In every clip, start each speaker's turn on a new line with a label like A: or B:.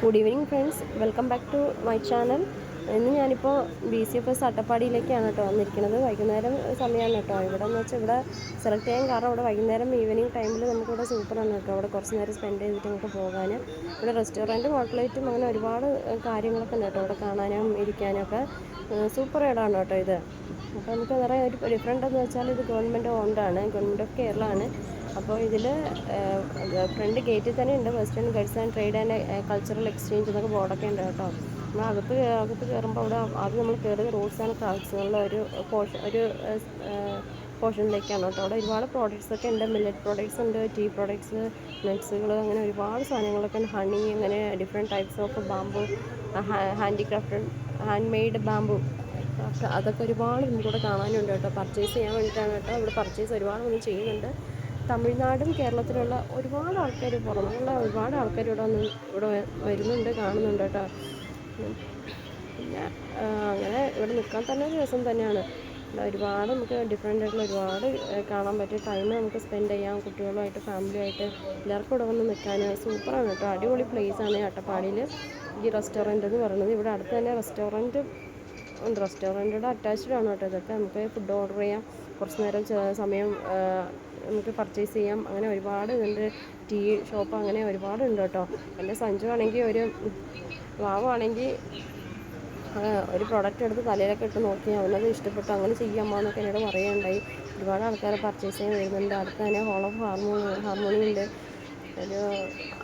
A: Good evening friends welcome back to my channel ഇന്ന് ഞാനിപ്പോൾ B C F S അട്ടപ്പാടിയിലേക്കാണ് കേട്ടോ വന്നിരിക്കുന്നത്. വൈകുന്നേരം സമയമാണ് കേട്ടോ. ഇവിടെ എന്ന് വെച്ചാൽ ഇവിടെ സെലക്ട് ചെയ്യാൻ കാരണം ഇവിടെ വൈകുന്നേരം ഈവനിങ് ടൈമിൽ നമുക്കിവിടെ സൂപ്പറാണ് കേട്ടോ. അവിടെ കുറച്ച് നേരം സ്പെൻഡ് ചെയ്തിട്ട് നമുക്ക് പോകാൻ ഇവിടെ റെസ്റ്റോറന്റും ഹോട്ടലേറ്റും അങ്ങനെ ഒരുപാട് കാര്യങ്ങളൊക്കെ ഉണ്ട് കേട്ടോ. ഇവിടെ കാണാനും ഇരിക്കാനും ഒക്കെ. സൂപ്പർ ഇടമാണ് കേട്ടോ ഇത്. അപ്പോൾ നമുക്ക് നിറയെ ഒരു ഡിഫറെന്റ് എന്ന് വെച്ചാൽ ഇത് ഗവൺമെന്റ് ഓൺഡാണ് ഗവൺമെന്റ് ഓഫ് കേരളമാണ് അപ്പോൾ ഇതിൽ ഫ്രണ്ട് ഗേറ്റിൽ തന്നെ ഉണ്ട് western guides and trade and cultural exchange എന്നൊക്കെ ബോർഡൊക്കെ ഉണ്ട് കേട്ടോ. നമ്മൾ അകത്ത് അകത്ത് കയറുമ്പോൾ അവിടെ ആദ്യം നമ്മൾ കയറിയത് റൂട്ട്സ് ആൻഡ് ക്രാഫ്റ്റ്സുള്ള ഒരു പോർഷൻ ഒരു പോർഷനിലേക്കാണ് കേട്ടോ. അവിടെ ഒരുപാട് പ്രോഡക്റ്റ്സ് ഒക്കെ ഉണ്ട്. മില്ലറ്റ് പ്രോഡക്റ്റ്സ് ഉണ്ട് ടീ പ്രോഡക്ട്സ് നട്ട്സുകൾ അങ്ങനെ ഒരുപാട് സാധനങ്ങളൊക്കെ ഉണ്ട്. ഹണി അങ്ങനെ different types of bamboo handicraft handmade bamboo അതൊക്കെ ഒരുപാട് നമുക്കിവിടെ കാണാനുണ്ട് കേട്ടോ. പർച്ചേസ് ചെയ്യാൻ വേണ്ടിയിട്ടാണ് കേട്ടോ. ഇവിടെ പർച്ചേസ് ഒരുപാട് നമ്മൾ ചെയ്യുന്നുണ്ട്. തമിഴ്നാടും കേരളത്തിലുള്ള ഒരുപാട് ആൾക്കാർ പുറമെയുള്ള ഒരുപാട് ആൾക്കാർ ഇവിടെ വന്ന് ഇവിടെ വരുന്നുണ്ട് കാണുന്നുണ്ട് കേട്ടോ. പിന്നെ അങ്ങനെ ഇവിടെ നിൽക്കാൻ തന്നെ ഒരു രസം തന്നെയാണ്. ഒരുപാട് നമുക്ക് ഡിഫറെന്റ് ആയിട്ടുള്ള ഒരുപാട് കാണാൻ പറ്റിയ ടൈം നമുക്ക് സ്പെൻഡ് ചെയ്യാം കുട്ടികളുമായിട്ട് ഫാമിലിയായിട്ട് എല്ലാവർക്കും ഇവിടെ വന്ന് നിൽക്കാൻ സൂപ്പറാണ് കേട്ടോ. അടിപൊളി പ്ലേസ് ആണ് അട്ടപ്പാടിയിൽ ഈ റെസ്റ്റോറന്റ് എന്ന് പറയുന്നത്. ഇവിടെ അടുത്ത് തന്നെ റെസ്റ്റോറന്റ് ഉണ്ട്. റെസ്റ്റോറന്റോട് അറ്റാച്ച്ഡ് ആണ് കേട്ടോ. ഇതൊക്കെ നമുക്ക് ഫുഡ് ഓർഡർ ചെയ്യാം. കുറച്ച് നേരം സമയം നമുക്ക് പർച്ചേസ് ചെയ്യാം. അങ്ങനെ ഒരുപാട് ഇതുണ്ട്. ടീ ഷോപ്പ് അങ്ങനെ ഒരുപാടുണ്ട് കേട്ടോ. എന്റെ സഞ്ജു ആണെങ്കിൽ ഒരു വാവാണെങ്കിൽ ഒരു പ്രൊഡക്റ്റ് എടുത്ത് തലയിലൊക്കെ ഇട്ട് നോക്കി. അവനത് ഇഷ്ടപ്പെട്ടു. അങ്ങനെ ചെയ്യാമോ എന്നൊക്കെ എന്നോട് പറയുകയുണ്ടായി ഒരുപാട് ആൾക്കാർ പർച്ചേസ് ചെയ്യാൻ വരുന്നുണ്ട്. അടുത്ത് തന്നെ ഹോൾ ഓഫ് ഹാർമോണി ഹാർമോണി ഉണ്ട്. ഒരു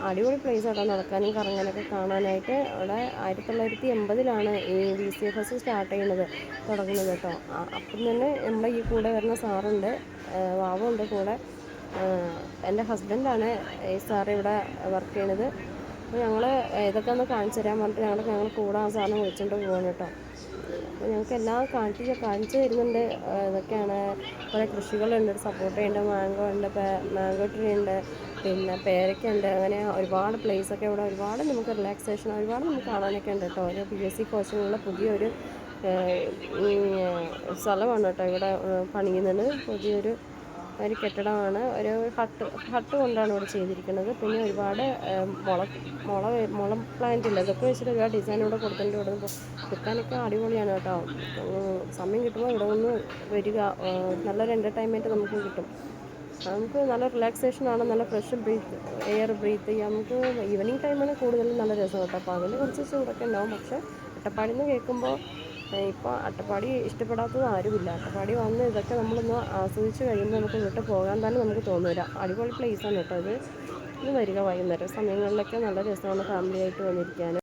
A: അടിപൊളി പ്ലേസ് ആട്ടോ. നടക്കാനും കറങ്ങാനൊക്കെ കാണാനായിട്ട് അവിടെ ആയിരത്തി തൊള്ളായിരത്തി എൺപതിലാണ് ഈ B C F S start ചെയ്യുന്നത് തുടങ്ങുന്നത് കേട്ടോ. അപ്പം തന്നെ നമ്മുടെ ഈ കൂടെ വരുന്ന സാറുണ്ട്. വാവുണ്ട് കൂടെ. എന്റെ ഹസ്ബൻഡാണ് ഈ സാർ ഇവിടെ വർക്ക് ചെയ്യണത് അപ്പോൾ ഞങ്ങൾ ഇതൊക്കെ ഒന്ന് കാണിച്ചു തരാൻ പറഞ്ഞിട്ട് ഞങ്ങൾ ഞങ്ങൾ കൂടെ ആ സാറിനെ വിളിച്ചുകൊണ്ട് പോവാണ് കേട്ടോ. അപ്പോൾ ഞങ്ങൾക്ക് എല്ലാം കാണിച്ച് കാണിച്ചു തരുന്നുണ്ട്. ഇതൊക്കെയാണ്. കുറേ കൃഷികളുണ്ട്. സപ്പോർട്ട് ഉണ്ട്. മാംഗോ ഉണ്ട്. മാംഗോ ട്രീ ഉണ്ട്. പിന്നെ പേരയ്ക്കുണ്ട് അങ്ങനെ ഒരുപാട് പ്ലേസൊക്കെ ഇവിടെ ഒരുപാട് നമുക്ക് റിലാക്സേഷൻ ഒരുപാട് നമുക്ക് കാണാനൊക്കെ ഉണ്ട് കേട്ടോ. ഒരു പി എസ് സി കോച്ചിങ്ങുള്ള പുതിയൊരു സ്ഥലമാണ് കേട്ടോ ഇവിടെ പണിയുന്നത്. പുതിയൊരു ഒരു കെട്ടിടമാണ്. ഒരു ഹട്ട് ഹട്ട് കൊണ്ടാണ് ഇവിടെ ചെയ്തിരിക്കുന്നത്. പിന്നെ ഒരുപാട് മുള മുള മുള പ്ലാന്റ് ഇല്ല. ഇതൊക്കെ വെച്ചിട്ട് ഒരുപാട് ഡിസൈൻ ഇവിടെ കൊടുത്തിട്ടുണ്ട്. ഇവിടെ വിൽക്കാനൊക്കെ അടിപൊളിയാണ് കേട്ടോ. സമയം കിട്ടുമ്പോൾ ഇവിടെ ഒന്ന് വരിക. നല്ലൊരു എന്റർടൈൻമെന്റ് നമുക്ക് കിട്ടും. നമുക്ക് നല്ല റിലാക്സേഷൻ ആണ് നല്ല ഫ്രഷ് ബ്രീത്ത് എയർ ബ്രീത്ത് ചെയ്യാം. നമുക്ക് ഈവനിങ് ടൈമാണ് കൂടുതലും നല്ല രസം കേട്ടോ. അപ്പോൾ അതിന് കുറച്ച് ചൂടൊക്കെ ഉണ്ടാവും. പക്ഷേ അട്ടപ്പാടി നിന്ന് കേൾക്കുമ്പോൾ ഇപ്പോൾ അട്ടപ്പാടി ഇഷ്ടപ്പെടാത്തത് ആരുമില്ല. അട്ടപ്പാടി വന്ന് ഇതൊക്കെ നമ്മളൊന്ന് ആസ്വദിച്ച് കഴിയുമ്പോൾ നമുക്ക് വീട്ടിൽ പോകാൻ തന്നെ നമുക്ക് തോന്നില്ല അടിപൊളി പ്ലേസാണ് കേട്ടോ ഇത്. ഇത് വരിക വൈകുന്നേരം. സമയങ്ങളിലൊക്കെ നല്ല രസമാണ് ഫാമിലിയായിട്ട് വന്നിരിക്കാൻ.